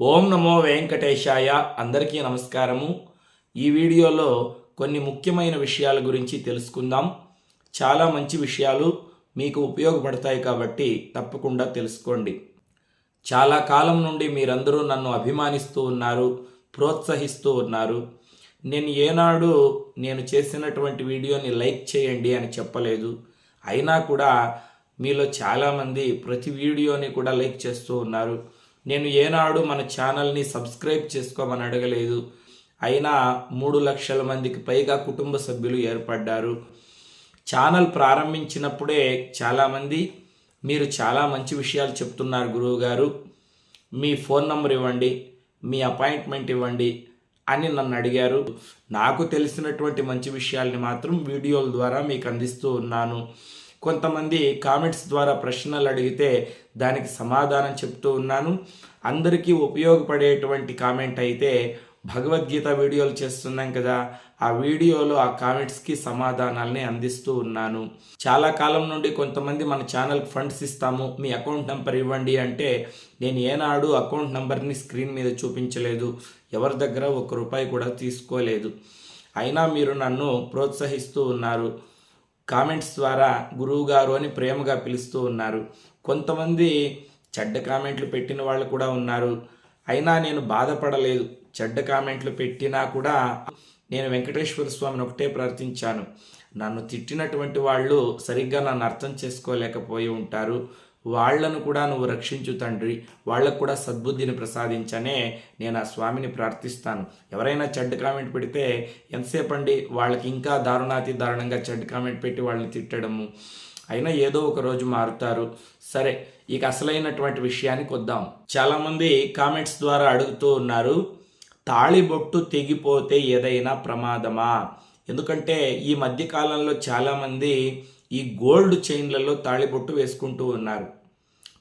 ఓం నమో వెంకటేశాయ అందరికీ నమస్కారము. ఈ వీడియోలో కొన్ని ముఖ్యమైన విషయాల గురించి తెలుసుకుందాం. చాలా మంచి విషయాలు మీకు ఉపయోగపడతాయి కాబట్టి తప్పకుండా తెలుసుకోండి. చాలా కాలం నుండి మీరందరూ నన్ను అభిమానిస్తూ ఉన్నారు ప్రోత్సహిస్తూ ఉన్నారు. నేను ఏనాడు నేను చేసినటువంటి వీడియోని లైక్ చేయండి అని చెప్పలేదు. అయినా కూడా మీలో చాలామంది ప్రతి వీడియోని కూడా లైక్ చేస్తూ ఉన్నారు. నేను ఏనాడు మన ఛానల్ని సబ్స్క్రైబ్ చేసుకోమని అడగలేదు. అయినా మూడు లక్షల మందికి పైగా కుటుంబ సభ్యులు ఏర్పడ్డారు. ఛానల్ ప్రారంభించినప్పుడే చాలామంది మీరు చాలా మంచి విషయాలు చెప్తున్నారు గురువు గారు మీ ఫోన్ నంబర్ ఇవ్వండి మీ అపాయింట్మెంట్ ఇవ్వండి అని నన్ను అడిగారు. నాకు తెలిసినటువంటి మంచి విషయాల్ని మాత్రం వీడియోల ద్వారా మీకు అందిస్తూ ఉన్నాను. కొంతమంది కామెంట్స్ ద్వారా ప్రశ్నలు అడిగితే దానికి సమాధానం చెప్తూ ఉన్నాను. అందరికీ ఉపయోగపడేటువంటి కామెంట్ అయితే భగవద్గీత వీడియోలు చేస్తున్నాం కదా ఆ వీడియోలో ఆ కామెంట్స్కి సమాధానాల్ని అందిస్తూ ఉన్నాను. చాలా కాలం నుండి కొంతమంది మన ఛానల్కి ఫండ్స్ ఇస్తాము మీ అకౌంట్ నెంబర్ ఇవ్వండి అంటే నేను ఏనాడు అకౌంట్ నెంబర్ని స్క్రీన్ మీద చూపించలేదు ఎవరి దగ్గర ఒక్క రూపాయి కూడా తీసుకోలేదు. అయినా మీరు నన్ను ప్రోత్సహిస్తూ ఉన్నారు. కామెంట్స్ ద్వారా గురువు గారు అని ప్రేమగా పిలుస్తూ ఉన్నారు. కొంతమంది చెడ్డ కామెంట్లు పెట్టిన వాళ్ళు కూడా ఉన్నారు. అయినా నేను బాధపడలేదు. చెడ్డ కామెంట్లు పెట్టినా కూడా నేను వెంకటేశ్వర స్వామిని ఒకటే ప్రార్థించాను. నన్ను తిట్టినటువంటి వాళ్ళు సరిగ్గా నన్ను అర్థం చేసుకోలేకపోయి ఉంటారు. వాళ్ళను కూడా నువ్వు రక్షించు తండ్రి. వాళ్ళకు కూడా సద్బుద్ధిని ప్రసాదించనే నేను ఆ స్వామిని ప్రార్థిస్తాను. ఎవరైనా చెడ్డ కామెంట్ పెడితే ఎంతసేపు అండి? వాళ్ళకి ఇంకా దారుణాతి దారుణంగా చెడ్డ కామెంట్ పెట్టి వాళ్ళని తిట్టడము. అయినా ఏదో ఒక రోజు మారుతారు. సరే ఇక అసలైనటువంటి విషయానికి వద్దాం. చాలామంది కామెంట్స్ ద్వారా అడుగుతూ ఉన్నారు తాళిబొట్టు తెగిపోతే ఏదైనా ప్రమాదమా? ఎందుకంటే ఈ మధ్యకాలంలో చాలామంది ఈ గోల్డ్ చైన్లలో తాళిబొట్టు వేసుకుంటూ ఉన్నారు.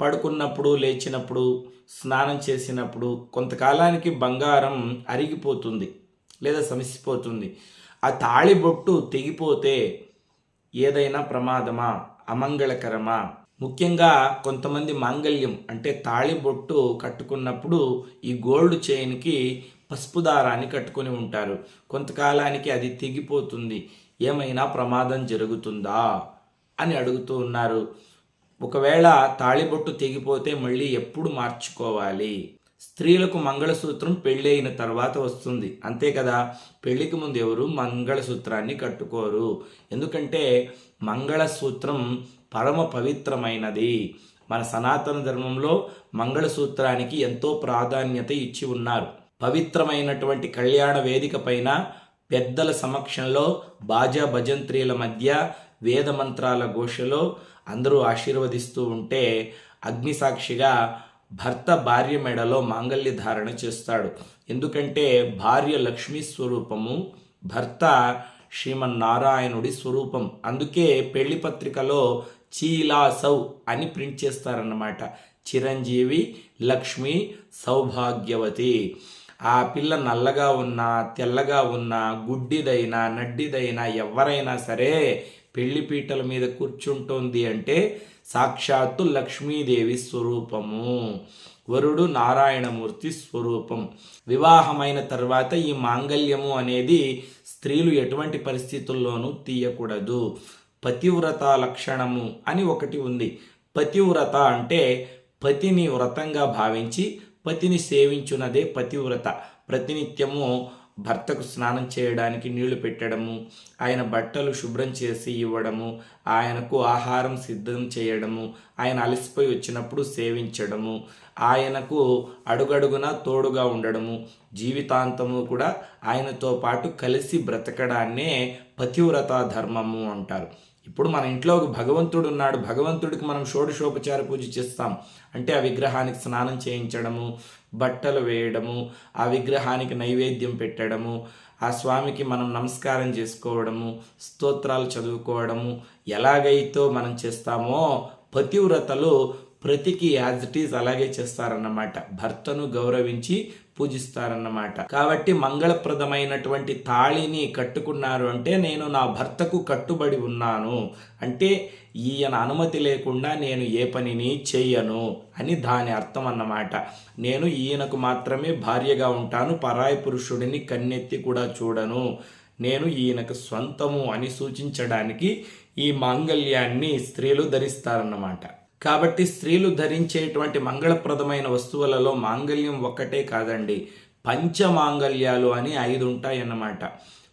పడుకున్నప్పుడు లేచినప్పుడు స్నానం చేసినప్పుడు కొంతకాలానికి బంగారం అరిగిపోతుంది లేదా సమిసిపోతుంది. ఆ తాళిబొట్టు తెగిపోతే ఏదైనా ప్రమాదమా? అమంగళకరమా? ముఖ్యంగా కొంతమంది మాంగళ్యం అంటే తాళిబొట్టు కట్టుకున్నప్పుడు ఈ గోల్డ్ చైన్కి పసుపు దారాన్ని కట్టుకొని ఉంటారు. కొంతకాలానికి అది తెగిపోతుంది. ఏమైనా ప్రమాదం జరుగుతుందా అని అడుగుతూ ఉన్నారు. ఒకవేళ తాళిబొట్టు తెగిపోతే మళ్ళీ ఎప్పుడు మార్చుకోవాలి? స్త్రీలకు మంగళసూత్రం పెళ్ళి అయిన తర్వాత వస్తుంది. అంతే కదా? పెళ్ళికి ముందు ఎవరు మంగళసూత్రాన్ని కట్టుకోరు. ఎందుకంటే మంగళసూత్రం పరమ పవిత్రమైనది. మన సనాతన ధర్మంలో మంగళసూత్రానికి ఎంతో ప్రాధాన్యత ఇచ్చి ఉన్నారు. పవిత్రమైనటువంటి కళ్యాణ వేదిక పైన పెద్దల సమక్షంలో బాజా భజంత్రీల మధ్య వేద మంత్రాల ఘోషలో అందరూ ఆశీర్వదిస్తూ ఉంటే అగ్నిసాక్షిగా భర్త భార్య మెడలో మాంగల్య ధారణ చేస్తాడు. ఎందుకంటే భార్య లక్ష్మీ స్వరూపము భర్త శ్రీమన్నారాయణుడి స్వరూపం. అందుకే పెళ్ళి పత్రికలో చీలాసౌ అని ప్రింట్ చేస్తారన్నమాట. చిరంజీవి లక్ష్మి సౌభాగ్యవతి. ఆ పిల్ల నల్లగా ఉన్నా తెల్లగా ఉన్నా గుడ్డిదైనా నడ్డిదైనా ఎవరైనా సరే పెళ్ళి పీటల మీద కూర్చుంటోంది అంటే సాక్షాత్తు లక్ష్మీదేవి స్వరూపము. వరుడు నారాయణమూర్తి స్వరూపం. వివాహమైన తర్వాత ఈ మాంగల్యము అనేది స్త్రీలు ఎటువంటి పరిస్థితుల్లోనూ తీయకూడదు. పతివ్రత లక్షణము అని ఒకటి ఉంది. పతివ్రత అంటే పతిని వ్రతంగా భావించి పతిని సేవించున్నదే పతివ్రత. ప్రతినిత్యము భర్తకు స్నానం చేయడానికి నీళ్ళు పెట్టడము ఆయన బట్టలు శుభ్రం చేసి ఇవ్వడము ఆయనకు ఆహారం సిద్ధం చేయడము ఆయన అలసిపోయి వచ్చినప్పుడు సేవించడము ఆయనకు అడుగడుగున తోడుగా ఉండడము జీవితాంతము కూడా ఆయనతో పాటు కలిసి బ్రతకడాన్నే పతివ్రత ధర్మము అంటారు. ఇప్పుడు మన ఇంట్లో ఒక భగవంతుడు ఉన్నాడు భగవంతుడికి మనం షోడశోపచార పూజ చేస్తాం. అంటే ఆ విగ్రహానికి స్నానం చేయించడము బట్టలు వేయడము ఆ విగ్రహానికి నైవేద్యం పెట్టడము ఆ స్వామికి మనం నమస్కారం చేసుకోవడము స్తోత్రాలు చదువుకోవడము ఎలాగైతే మనం చేస్తామో పతివ్రతలు ప్రతికి యాజ్ ఇట్ ఈజ్ అలాగే చేస్తారన్నమాట. భర్తను గౌరవించి పూజిస్తారన్నమాట. కాబట్టి మంగళప్రదమైనటువంటి తాళిని కట్టుకున్నారు అంటే నేను నా భర్తకు కట్టుబడి ఉన్నాను. అంటే ఈయన అనుమతి లేకుండా నేను ఏ పనిని చెయ్యను అని దాని అర్థం అన్నమాట నేను ఈయనకు మాత్రమే భార్యగా ఉంటాను పరాయి పురుషుడిని కన్నెత్తి కూడా చూడను. నేను ఈయనకు సొంతము అని సూచించడానికి ఈ మాంగళ్యాన్ని స్త్రీలు ధరిస్తారన్నమాట. కాబట్టి స్త్రీలు ధరించేటువంటి మంగళప్రదమైన వస్తువులలో మాంగళ్యం ఒక్కటే కాదండి పంచమాంగళ్యాలు అని ఐదు ఉంటాయన్నమాట.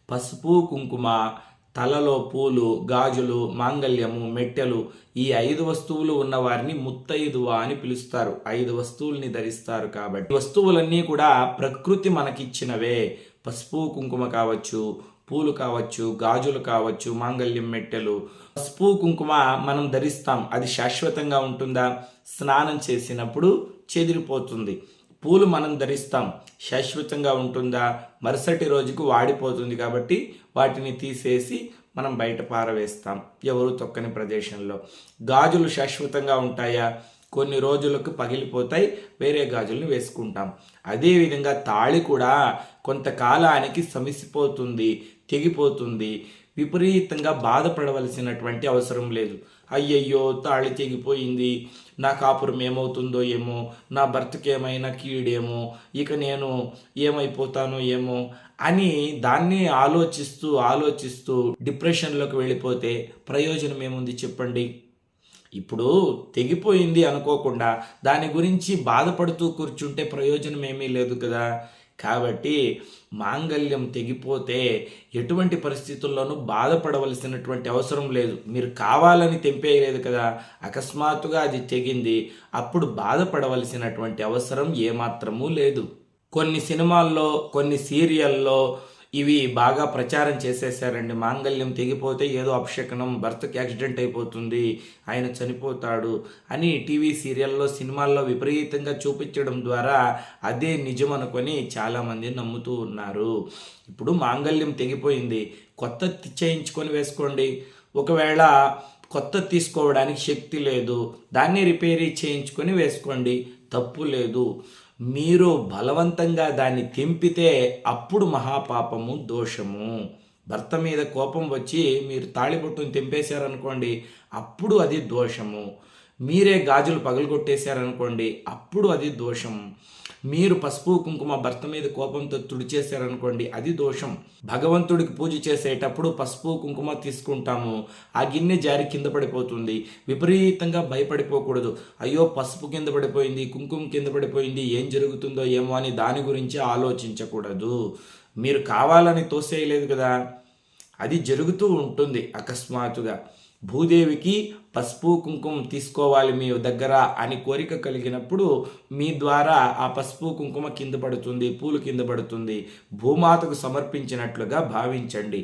పసుపు కుంకుమ తలలో పూలు గాజులు మాంగళ్యము మెట్టెలు ఈ ఐదు వస్తువులు ఉన్న వారిని ముత్తైదువ అని పిలుస్తారు. ఐదు వస్తువుల్ని ధరిస్తారు కాబట్టి. వస్తువులన్నీ కూడా ప్రకృతి మనకిచ్చినవే. పసుపు కుంకుమ కావచ్చు పూలు కావచ్చు గాజులు కావచ్చు మాంగళ్యం మెట్టెలు పసుపు కుంకుమ మనం ధరిస్తాం. అది శాశ్వతంగా ఉంటుందా? స్నానం చేసినప్పుడు చెదిరిపోతుంది. పూలు మనం ధరిస్తాం. శాశ్వతంగా ఉంటుందా? మరుసటి రోజుకు వాడిపోతుంది కాబట్టి వాటిని తీసేసి మనం బయట పారవేస్తాం. ఎవరు తొక్కని ప్రదేశంలో. గాజులు శాశ్వతంగా ఉంటాయా? కొన్ని రోజులకు పగిలిపోతాయి వేరే గాజులను వేసుకుంటాం. అదేవిధంగా తాళి కూడా కొంతకాలానికి సమిసిపోతుంది తెగిపోతుంది. విపరీతంగా బాధపడవలసినటువంటి అవసరం లేదు. అయ్యయ్యో తాళి తెగిపోయింది. నా కాపురం ఏమవుతుందో ఏమో నా భర్తకి ఏమైనా కీడేమో ఇక నేను ఏమైపోతానో ఏమో అని దాన్ని ఆలోచిస్తూ ఆలోచిస్తూ డిప్రెషన్లోకి వెళ్ళిపోతే ప్రయోజనం ఏముంది చెప్పండి? ఇప్పుడు తెగిపోయింది అనుకోకుండా దాని గురించి బాధపడుతూ కూర్చుంటే ప్రయోజనం ఏమీ లేదు కదా. కాబట్టి మాంగల్యం తెగిపోతే ఎటువంటి పరిస్థితుల్లోనూ బాధపడవలసినటువంటి అవసరం లేదు. మీరు కావాలని తెంపేయలేదు కదా. అకస్మాత్తుగా అది తెగింది. అప్పుడు బాధపడవలసినటువంటి అవసరం ఏమాత్రమూ లేదు. కొన్ని సినిమాల్లో కొన్ని సీరియల్లో ఇవి బాగా ప్రచారం చేసేసారండి. మాంగళ్యం తెగిపోతే ఏదో అపశకనం భర్తకి యాక్సిడెంట్ అయిపోతుంది ఆయన చనిపోతాడు అని టీవీ సీరియల్లో సినిమాల్లో విపరీతంగా చూపించడం ద్వారా అదే నిజం అనుకొని చాలామంది నమ్ముతూ ఉన్నారు. ఇప్పుడు మాంగళ్యం తెగిపోయింది. కొత్త చేయించుకొని వేసుకోండి. ఒకవేళ కొత్త తీసుకోవడానికి శక్తి లేదు దాన్ని రిపేరీ చేయించుకొని వేసుకోండి. తప్పు లేదు. మీరు బలవంతంగా దాన్ని తెంపితే అప్పుడు మహాపాపము దోషము. భర్త మీద కోపం వచ్చి మీరు తాళిబొట్టును తెంపేశారనుకోండి అప్పుడు అది దోషము. మీరే గాజులు పగలగొట్టేశారనుకోండి అప్పుడు అది దోషం మీరు పసుపు కుంకుమ భర్త మీద కోపంతో తుడిచేశారనుకోండి అది దోషం. భగవంతుడికి పూజ చేసేటప్పుడు పసుపు కుంకుమ తీసుకుంటాము. ఆ గిన్నె జారి కింద పడిపోతుంది. విపరీతంగా భయపడిపోకూడదు. అయ్యో పసుపు కింద పడిపోయింది కుంకుమ కింద పడిపోయింది ఏం జరుగుతుందో ఏమో అని దాని గురించి ఆలోచించకూడదు. మీరు కావాలని తోసేయలేదు కదా? అది జరుగుతూ ఉంటుంది అకస్మాత్తుగా. భూదేవికి పసుపు కుంకుమ తీసుకోవాలి మీ దగ్గర అని కోరిక కలిగినప్పుడు మీ ద్వారా ఆ పసుపు కుంకుమ కింద పడుతుంది పూలు కింద పడుతుంది. భూమాతకు సమర్పించినట్లుగా భావించండి.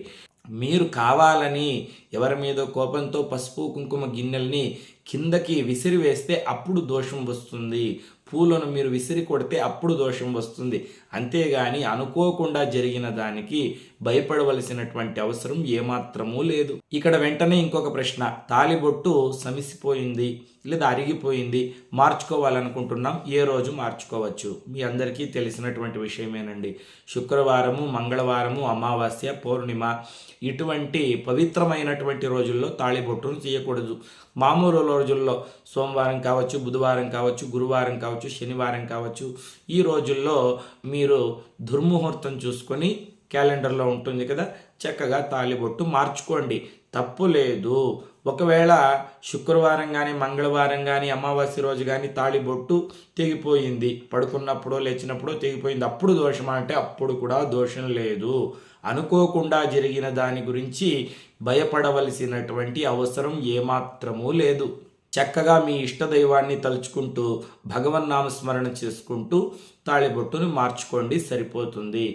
మీరు కావాలని ఎవరి మీద కోపంతో పసుపు కుంకుమ గిన్నెల్ని కిందకి విసిరివేస్తే అప్పుడు దోషం వస్తుంది. పూలను మీరు విసిరి కొడితే అప్పుడు దోషం వస్తుంది. అంతేగాని అనుకోకుండా జరిగిన దానికి భయపడవలసినటువంటి అవసరం ఏమాత్రమూ లేదు. ఇక్కడ వెంటనే ఇంకొక ప్రశ్న. తాలిబొట్టు సమిసిపోయింది లేదా అరిగిపోయింది? మార్చుకోవాలనుకుంటున్నాం. ఏ రోజు మార్చుకోవచ్చు? మీ అందరికీ తెలిసినటువంటి విషయమేనండి. శుక్రవారము మంగళవారము అమావాస్య పౌర్ణిమ ఇటువంటి పవిత్రమైనటువంటి రోజుల్లో తాళిబొట్టును చేయకూడదు మామూలు రోజుల్లో సోమవారం కావచ్చు బుధవారం కావచ్చు గురువారం కావచ్చు శనివారం కావచ్చు ఈ రోజుల్లో మీరు దుర్ముహూర్తం చూసుకొని క్యాలెండర్లో ఉంటుంది కదా చక్కగా తాలిబొట్టు మార్చుకోండి. తప్పు లేదు. ఒకవేళ శుక్రవారం కానీ మంగళవారం కానీ అమావాస్య రోజు కానీ తాళిబొట్టు తెగిపోయింది. పడుకున్నప్పుడో లేచినప్పుడో తెగిపోయింది. అప్పుడు దోషం అంటే అప్పుడు కూడా దోషం లేదు. అనుకోకుండా జరిగిన దాని గురించి భయపడవలసినటువంటి అవసరం ఏమాత్రమూ లేదు. చక్కగా మీ ఇష్టదైవాన్ని తలుచుకుంటూ భగవన్నామస్మరణ చేసుకుంటూ తాళిబొట్టును మార్చుకోండి సరిపోతుంది.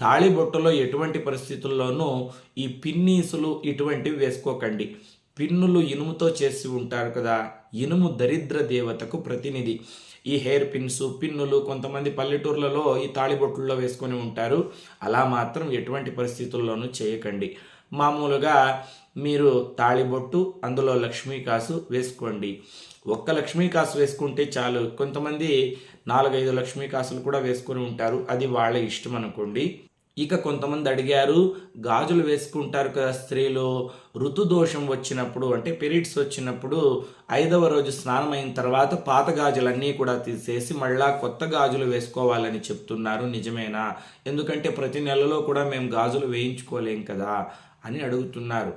తాళిబొట్టులో ఎటువంటి పరిస్థితుల్లోనూ ఈ పిన్నీసులు ఇటువంటివి వేసుకోకండి. పిన్నులు ఇనుముతో చేసి ఉంటారు కదా ఇనుము దరిద్ర దేవతకు ప్రతినిధి. ఈ హెయిర్ పిన్స్ పిన్నులు కొంతమంది పల్లెటూర్లలో ఈ తాళిబొట్టుల్లో వేసుకొని ఉంటారు. అలా మాత్రం ఎటువంటి పరిస్థితుల్లోనూ చేయకండి. మామూలుగా మీరు తాళిబొట్టు అందులో లక్ష్మీ కాసు వేసుకోండి. ఒక్క లక్ష్మీ కాసు వేసుకుంటే చాలు. కొంతమంది నాలుగైదు లక్ష్మీ కాసులు కూడా వేసుకొని ఉంటారు. అది వాళ్ళ ఇష్టం అనుకోండి. ఇక కొంతమంది అడిగారు గాజులు వేసుకుంటారు కదా స్త్రీలు ఋతుదోషం వచ్చినప్పుడు అంటే పీరియడ్స్ వచ్చినప్పుడు ఐదవ రోజు స్నానం అయిన తర్వాత పాత గాజులన్నీ కూడా తీసేసి మళ్ళా కొత్త గాజులు వేసుకోవాలని చెప్తున్నారు. నిజమేనా? ఎందుకంటే ప్రతి నెలలో కూడా మేము గాజులు వేయించుకోలేం కదా. అని అడుగుతున్నారు.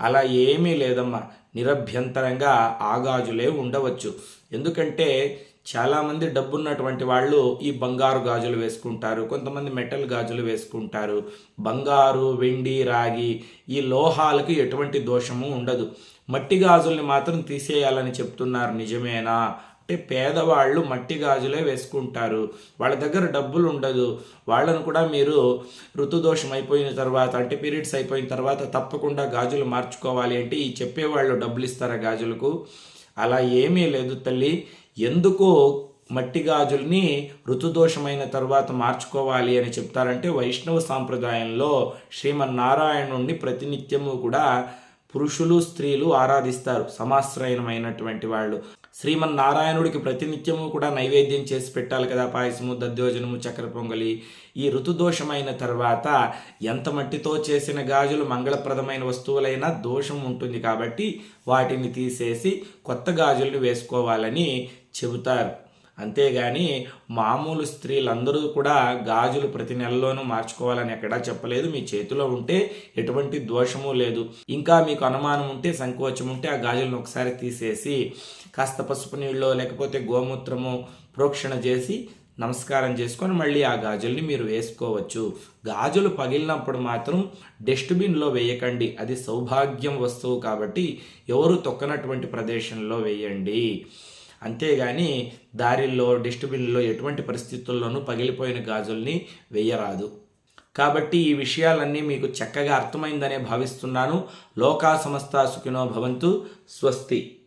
అలా ఏమీ లేదమ్మా. నిరభ్యంతరంగా ఆ గాజులే ఉండవచ్చు. ఎందుకంటే చాలామంది డబ్బున్నటువంటి వాళ్ళు ఈ బంగారు గాజులు వేసుకుంటారు కొంతమంది మెటల్ గాజులు వేసుకుంటారు. బంగారు వెండి రాగి ఈ లోహాలకు ఎటువంటి దోషము ఉండదు. మట్టి గాజుల్ని మాత్రం తీసేయాలని చెప్తున్నారు. నిజమేనా? అంటే పేదవాళ్ళు మట్టి గాజులే వేసుకుంటారు. వాళ్ళ దగ్గర డబ్బులు ఉండదు వాళ్ళను కూడా మీరు ఋతుదోషం అయిపోయిన తర్వాత అంటే పీరియడ్స్ అయిపోయిన తర్వాత తప్పకుండా గాజులు మార్చుకోవాలి అంటే ఈ చెప్పేవాళ్ళు డబ్బులు ఇస్తారా గాజులకు? అలా ఏమీ లేదు తల్లి. ఎందుకు మట్టి గాజుల్ని ఋతుదోషమైన తర్వాత మార్చుకోవాలి అని చెప్తారంటే వైష్ణవ సాంప్రదాయంలో శ్రీమన్నారాయణుణ్ణి ప్రతినిత్యము కూడా పురుషులు స్త్రీలు ఆరాధిస్తారు. సమాశ్రయమైనటువంటి వాళ్ళు. శ్రీమన్నారాయణుడికి ప్రతినిత్యము కూడా నైవేద్యం చేసి పెట్టాలి కదా పాయసము దద్దోజనము చక్కెర పొంగలి. ఈ ఋతుదోషమైన తర్వాత ఎంత మట్టితో చేసిన గాజులు మంగళప్రదమైన వస్తువులైనా దోషం ఉంటుంది కాబట్టి వాటిని తీసేసి కొత్త గాజుల్ని వేసుకోవాలని చెబుతారు. అంతేగాని మామూలు స్త్రీలందరూ కూడా గాజులు ప్రతి నెలలోనూ మార్చుకోవాలని ఎక్కడా చెప్పలేదు. మీ చేతిలో ఉంటే ఎటువంటి దోషము లేదు. ఇంకా మీకు అనుమానం ఉంటే సంకోచం ఉంటే ఆ గాజులను ఒకసారి తీసేసి కాస్త పసుపు నీళ్ళలో లేకపోతే గోమూత్రము ప్రోక్షణ చేసి నమస్కారం చేసుకొని మళ్ళీ ఆ గాజుల్ని మీరు వేసుకోవచ్చు. గాజులు పగిలినప్పుడు మాత్రం డస్ట్బిన్లో వేయకండి. అది సౌభాగ్యం వస్తువు కాబట్టి ఎవరు తొక్కనటువంటి ప్రదేశంలో వేయండి. అంతేగాని దారిల్లో డస్ట్బిన్లో ఎటువంటి పరిస్థితుల్లోనూ పగిలిపోయిన గాజుల్ని వేయరాదు. కాబట్టి ఈ విషయాలన్నీ మీకు చక్కగా అర్థమైందనే భావిస్తున్నాను. లోకా సమస్త సుఖినో భవంతు. స్వస్తి.